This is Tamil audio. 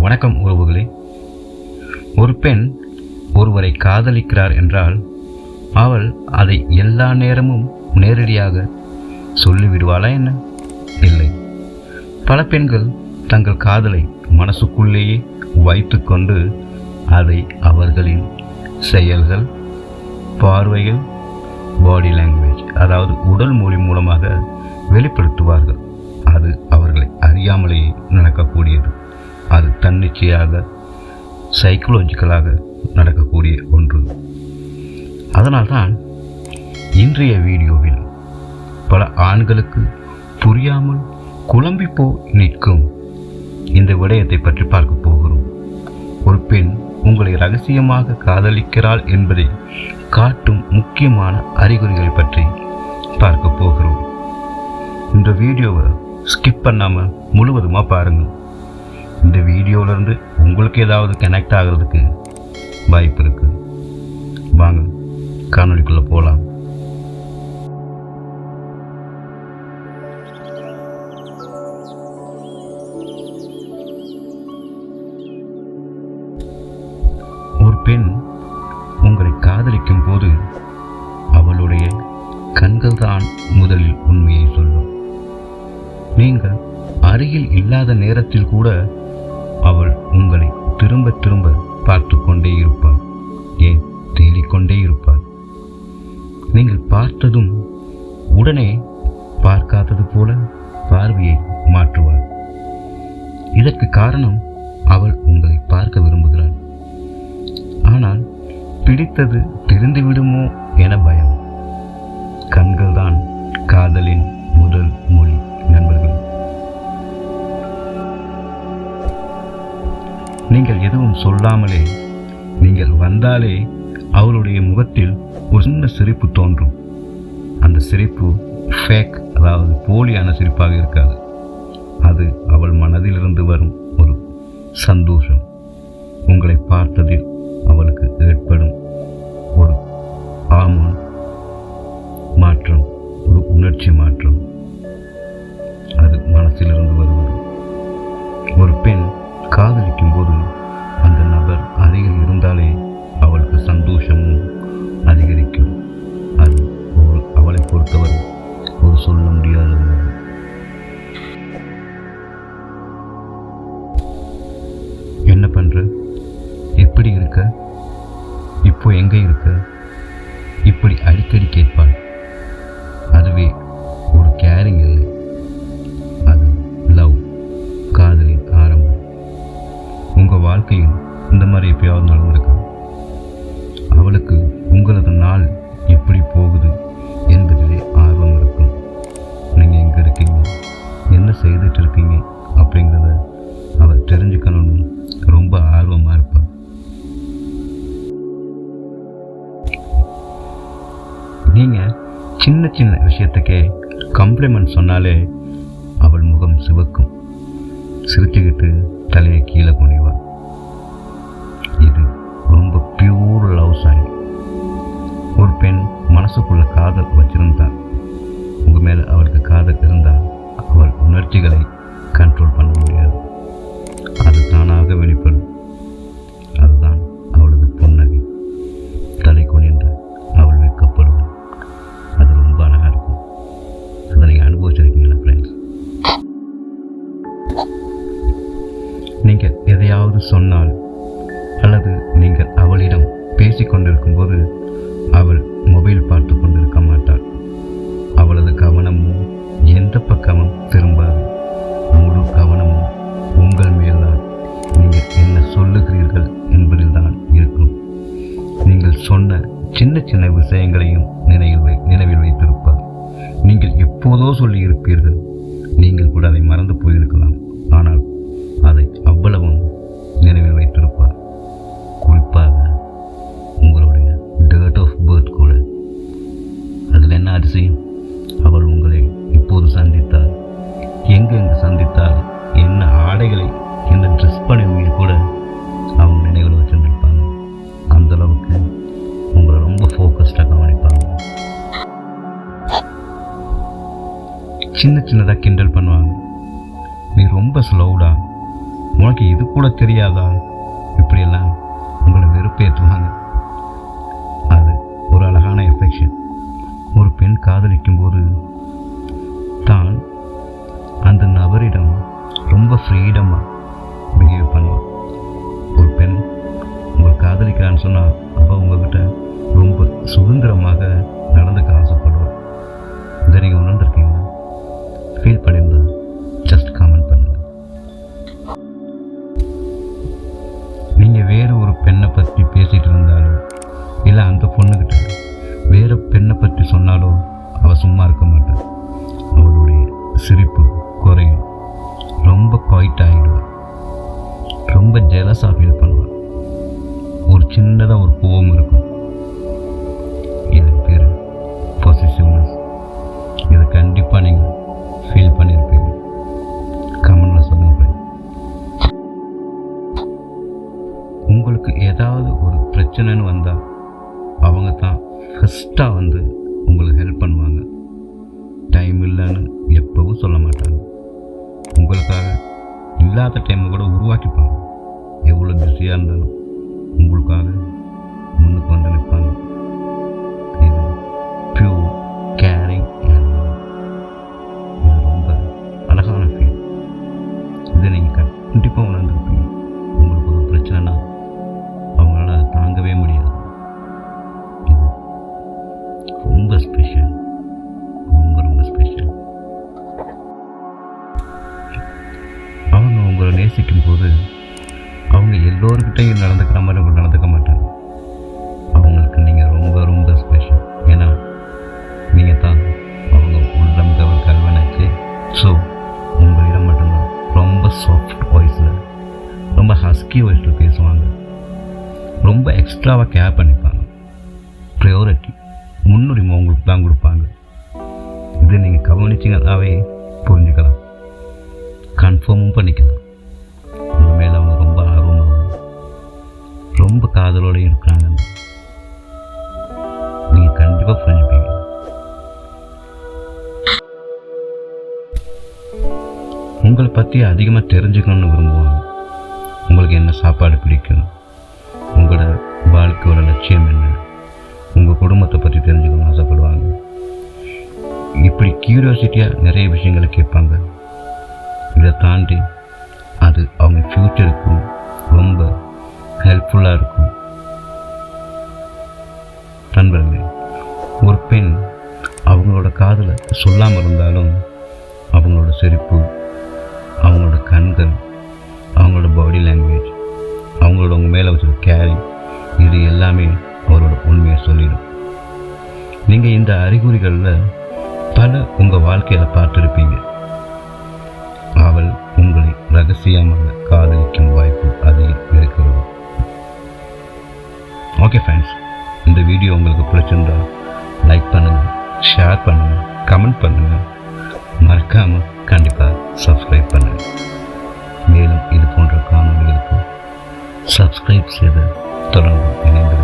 வணக்கம் உறவுகளே. ஒரு பெண் ஒருவரை காதலிக்கிறார் என்றால் அவள் அதை எல்லா நேரமும் நேரடியாக சொல்லிவிடுவாளா என்ன? இல்லை. பல பெண்கள் தங்கள் காதலை மனசுக்குள்ளேயே வைத்துக்கொண்டு அதை அவர்களின் செயல்கள் பார்வைகள் பாடி லாங்குவேஜ் அதாவது உடல் மொழி மூலமாக வெளிப்படுத்துவார்கள். அது அவர்களை அறியாமலேயே நடக்கக்கூடிய அது சைக்கலாஜிக்கலாக நடக்கக்கூடிய ஒன்று. அதனால்தான் இன்றைய வீடியோவில் பல ஆண்களுக்கு புரியாமல் குழம்பி போ நிற்கும் இந்த விடயத்தை பற்றி பார்க்க போகிறோம். ஒரு பெண் உங்களை ரகசியமாக காதலிக்கிறாள் என்பதை காட்டும் முக்கியமான அறிகுறிகளை பற்றி பார்க்க போகிறோம். இந்த வீடியோவை ஸ்கிப் பண்ணாமல் முழுவதுமாக பாருங்கள். இந்த வீடியோவிலேருந்து உங்களுக்கு ஏதாவது கனெக்ட் ஆகிறதுக்கு வாய்ப்பு இருக்குது வாங்க காணொலிக்குள்ளே போகலாம் ஒரு பெண் உங்களை காதலிக்கும் போது அவளுடைய கண்கள் தான் முதலில் உண்மையை சொல்லும். நீங்கள் அருகில் இல்லாத நேரத்தில் கூட அவள் உங்களை திரும்ப திரும்ப பார்த்து கொண்டே இருப்பாள். ஏன் தேடிக்கொண்டே இருப்பாள்? நீங்கள் பார்த்ததும் உடனே பார்க்காதது போல பார்வையை மாற்றுவாள். இதற்கு காரணம் அவள் உங்களை பார்க்க விரும்புகிறாள். ஆனால் பிடித்தது தெரிந்துவிடுமோ என பயம். சொல்லாமலே நீங்கள் வந்தாலே அவளுடைய முகத்தில் ஒரு சின்ன சிரிப்பு தோன்றும். அந்த சிரிப்பு ஃபேக் அதாவது போலியான சிரிப்பாக இருக்காது. அது அவள் மனதிலிருந்து வரும் ஒரு சந்தோஷம். உங்களை பார்த்ததில் அவளுக்கு ஏற்படும் ஒரு ஆமோன் மாற்றம் ஒரு உணர்ச்சி மாற்றம். அது மனசிலிருந்து வருவது. ஒரு பெண் காதலிக்கும் போது அந்த நபர் அருகில் இருந்தாலே அவளுக்கு சந்தோஷமும் அதிகரிக்கும். அது அவளை பொறுத்தவரை ஒரு சொல்ல முடியாத என்ன பண்ற? எப்படி இருக்க? இப்போ எங்க இருக்க? இப்படி அடிக்கடி கேட்பாள். வாழ்க்கையில் இந்த மாதிரி எப்பயாவது நடந்திருக்கா அவளுக்கு உங்களது நாள் எப்படி போகுது என்பதிலே ஆர்வம் இருக்கும். நீங்கள் எங்கே இருக்கீங்க? என்ன செய்துட்டு இருக்கீங்க? அப்படிங்கிறத அவள் தெரிஞ்சுக்கணும்னு ரொம்ப ஆர்வமாக இருப்பாள் நீங்கள் சின்ன சின்ன விஷயத்துக்கே கம்ப்ளிமெண்ட் சொன்னாலே அவள் முகம் சிவக்கும். சிரிச்சுக்கிட்டு தலையை கீழே குனிவா மனசுக்குள்ள காதல் வச்சிருந்தார் உங்க மேலே அவளுக்கு காதல் இருந்தால் அவள் உணர்ச்சிகளை கண்ட்ரோல் பண்ண முடியாது. அது தானாக வெளிப்படும். அதுதான் அவளது புன்னகை. தலை குனிந்து அவள் வெட்கப்படுவாள் அது ரொம்ப அழகாக இருக்கும். அதை நீங்கள் அனுபவிச்சிருக்கீங்களா ஃப்ரெண்ட்ஸ் நீங்கள் எதையாவது சொன்னால் அல்லது நீங்கள் அவளிடம் பேசிக் கொண்டிருக்கும்போது அவள் மொபைல் பார்த்து கொண்டிருக்க மாட்டாள் அவளது கவனமும் எந்த பக்கமும் திரும்பாது. முழு கவனமும் உங்கள் மேல்தான். நீங்கள் என்ன சொல்லுகிறீர்கள் என்பதில் தான் இருக்கும். நீங்கள் சொன்ன சின்ன சின்ன விஷயங்களையும் நினைவில் வை நினைவில் வைத்திருப்பார். நீங்கள் எப்போதோ சொல்லியிருப்பீர்கள் நீங்கள் கூட அதை மறந்து போயிருக்கலாம். ஆனால் அதில் என்ன அவள் உங்களை இப்போது சந்தித்தார். எங்கெங்கு சந்தித்தார்? என்ன ஆடைகளை என்ன ட்ரெஸ் பண்ணுவீங்க கூட அவங்க நினைவில் வச்சுருந்துருப்பாங்க. அந்த அளவுக்கு உங்களை ரொம்ப ஃபோக்கஸ்டாக கவனிப்பாங்க. சின்ன சின்னதாக கிண்டல் பண்ணுவாங்க. நீ ரொம்ப ஸ்லோடா உனக்கு இது கூட தெரியாதா? இப்படியெல்லாம் உங்களை வெறுப்பேற்றுவாங்க. அது ஒரு அழகான எஃபெக்ஷன் ஒரு பெண் காதலிக்கும் போது தான் அந்த நபரிடம் ரொம்ப ஃப்ரீடமாக பிஹேவ் பண்ணுவான். ஒரு பெண் உங்களை காதலிக்கிறான்னு சொன்னால் அப்போ உங்ககிட்ட ரொம்ப சுதந்திரமாக நடந்து சொன்னாலும் சொன்னாலோ அவள் சும்மா இருக்க மாட்டாள் அவளுடைய சிரிப்பு குறையும். ரொம்ப குவைட் ஆகிடுவாள் ரொம்ப ஜெலஸாக ஃபீல் பண்ணுவாள் ஒரு சின்னதாக ஒரு கோவம் இருக்கும். இதுக்கு பேர் பொசிசிவ்னஸ் இதை கண்டிப்பாக நீங்கள் ஃபீல் பண்ணியிருப்பீங்க கமெண்டில் சொல்லுங்கள் உங்களுக்கு ஏதாவது ஒரு பிரச்சனைன்னு வந்தால் அவங்க தான் ஃபஸ்ட்டாக வந்து உங்களுக்கு ஹெல்ப் பண்ணுவாங்க. டைம் இல்லைன்னு எப்பவும் சொல்ல மாட்டாங்க. உங்களுக்காக இல்லாத டைமை கூட உருவாக்கிப்பாங்க. எவ்வளோ பிஸியாக இருந்தாலும் உங்களுக்காக முன்னுக்கு வந்து நிற்பாங்க. எல்லோருக்கிட்டையும் நடந்துக்கிற மாதிரி உங்களுக்கு நடந்துக்க மாட்டாங்க. அவங்களுக்கு நீங்கள் ரொம்ப ரொம்ப ஸ்பெஷல் ஏன்னா நீங்கள் தான் அவங்க உள்ளம் கவர் கல்வனாச்சு ஸோ உங்களிடம் மட்டும்தான் ரொம்ப சாஃப்ட் வாய்ஸில் ரொம்ப ஹஸ்கி வாய்ஸில் பேசுவாங்க. ரொம்ப எக்ஸ்ட்ராவாக கேர் பண்ணிப்பாங்க. ப்ரையாரிட்டி முன்னுரிமை உங்களுக்கு தான் கொடுப்பாங்க. இதை நீங்கள் கவனிச்சிங்கனாவே புரிஞ்சுக்கலாம். கன்ஃபார்மும் பண்ணிக்கலாம். உங்களோட இருக்கிறாங்க நீங்கள் கண்டிப்பாக புரிஞ்சுப்பீங்க உங்களை பற்றி அதிகமாக தெரிஞ்சுக்கணும்னு விரும்புவாங்க. உங்களுக்கு என்ன சாப்பாடு பிடிக்கும்? உங்களோட வாழ்க்கையோட லட்சியம் என்ன? உங்கள் குடும்பத்தை பற்றி தெரிஞ்சுக்கணும்னு ஆசைப்படுவாங்க. இப்படி க்யூரியாசிட்டியாக நிறைய விஷயங்களை கேட்பாங்க. இதை தாண்டி அது அவங்க ஃப்யூச்சருக்கும் ரொம்ப ஹெல்ப்ஃபுல்லாக இருக்கும். நண்பர்களே ஒரு பெண் அவங்களோட காதலை சொல்லாமல் இருந்தாலும் அவங்களோட செருப்பு அவங்களோட கண்கள் அவங்களோட பாடி லாங்குவேஜ் அவங்களோட உங்கள் மேலே வச்சுருக்க கேரிங் இது எல்லாமே அவரோட உண்மையை சொல்லிடும். நீங்கள் இந்த அறிகுறிகளில் பல உங்கள் வாழ்க்கையில் பார்த்துருப்பீங்க. அவள் உங்களை ரகசியமாக காதலிக்கும் வாய்ப்பு அதிகம் இருக்கிறது. ஓகே ஃப்ரெண்ட்ஸ் இந்த வீடியோ உங்களுக்கு பிடிச்சிருந்தா லைக் பண்ணுங்கள் ஷேர் பண்ணுங்கள் கமெண்ட் பண்ணுங்கள் மறக்காமல் கண்டிப்பாக சப்ஸ்கிரைப் பண்ணுங்கள் மேலும் இது போன்ற காணொலிகளுக்கு சப்ஸ்கிரைப் செய்து தொடர்ந்து இணைந்து